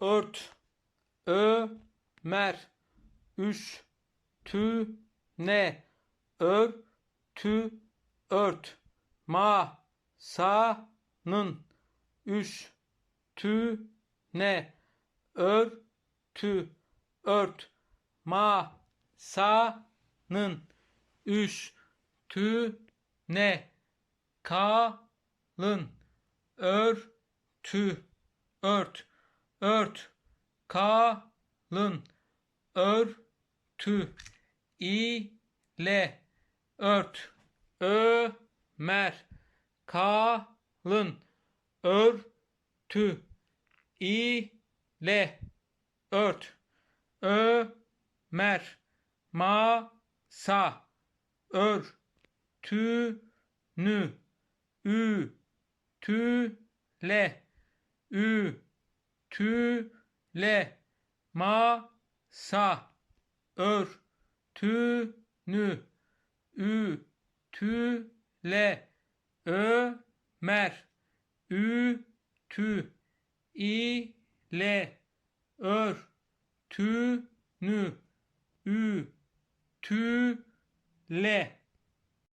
ört, ö, mer, üş, tü, ne, ör, tü, ört, ma, sa, nın, üş, tü, ne, ör, tü, ört, ma, sa, nın, üş, tü, ne, kalın, ör, tü, ört, ört, kalın, ör, tü, ile, ört, ö, mer, kalın, ör, tü, ile, ört, ö, mer, ma, sa, ör, tü, nü, ü, tü, le, ü, tü, le, ma, sa, ör, tü, nü, ü, tü, le, ö, mer, ü, tü, i, le, ör, tü, nü, ü, tü, le,